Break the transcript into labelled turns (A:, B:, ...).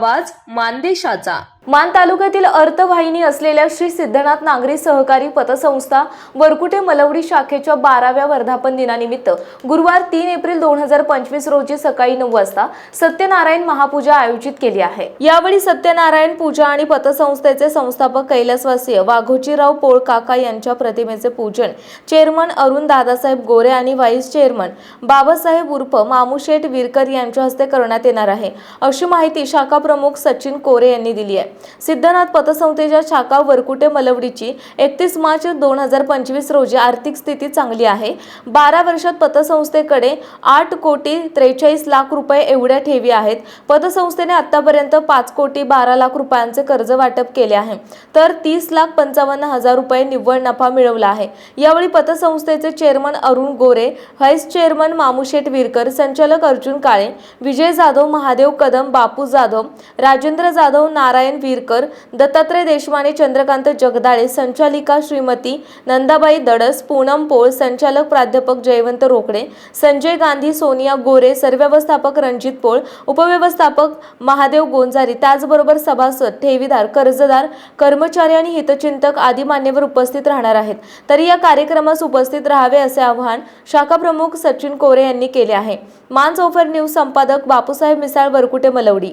A: आवाज मानदेशाचा.
B: मान तालुक्यातील अर्थवाहिनी असलेल्या श्री सिद्धनाथ नागरी सहकारी पतसंस्था वरकुटे मलवडी शाखेच्या बाराव्या वर्धापन दिनानिमित्त गुरुवार तीन एप्रिल दोन हजार पंचवीस रोजी सकाळी नऊ वाजता सत्यनारायण महापूजा आयोजित केली आहे. यावेळी सत्यनारायण पूजा आणि पतसंस्थेचे संस्थापक कैलासवासीय वाघोजीराव पोळ काका यांच्या प्रतिमेचे पूजन चेअरमन अरुण दादासाहेब गोरे आणि व्हाईस चेअरमन बाबासाहेब उर्फ मामूशेठ विरकर यांच्या हस्ते करण्यात येणार आहे. अशी माहिती शाखा प्रमुख सचिन कोरे यांनी दिली आहे. सिद्धनाथ पतसंस्थेच्या शाखा वरकुटे मलवडीची एकतीस मार्च दोन हजार पंचवीस रोजी आर्थिक स्थिती चांगली आहे. बारा वर्षात पतसंस्थेकडे आठ कोटी त्रेचाळीस लाख रुपये एवढ्या ठेवी आहेत. पतसंस्थेने आतापर्यंत पाच कोटी बारा लाख रुपयांचे कर्ज वाटप केले आहे. तर तीस लाख पंचावन्न हजार रुपये निव्वळ नफा मिळवला आहे. यावेळी पतसंस्थेचे chairman Arun Gore vice chairman Mamusheth Virkar संचालक अर्जुन काळे विजय जाधव महादेव कदम बापू जाधव राजेंद्र जाधव नारायण वीरकर दत्तात्रय देशमाने चंद्रकांत जगदाळे संचालिका श्रीमती नंदाबाई दडस पूनम पोळ संचालक प्राध्यापक जयवंत रोकडे संजय गांधी सोनिया गोरे सरव्यवस्थापक रणजित पोळ उपव्यवस्थापक महादेव गोंजारी त्याचबरोबर सभासद ठेवीदार कर्जदार कर्मचारी आणि हितचिंतक आदी मान्यवर उपस्थित राहणार आहेत. तरी या कार्यक्रमास उपस्थित राहावे असे आवाहन शाखा प्रमुख सचिन कोरे यांनी केले आहे. मान चौफर न्यूज संपादक बापूसाहेब मिसाळ वरकुटे मलवडी.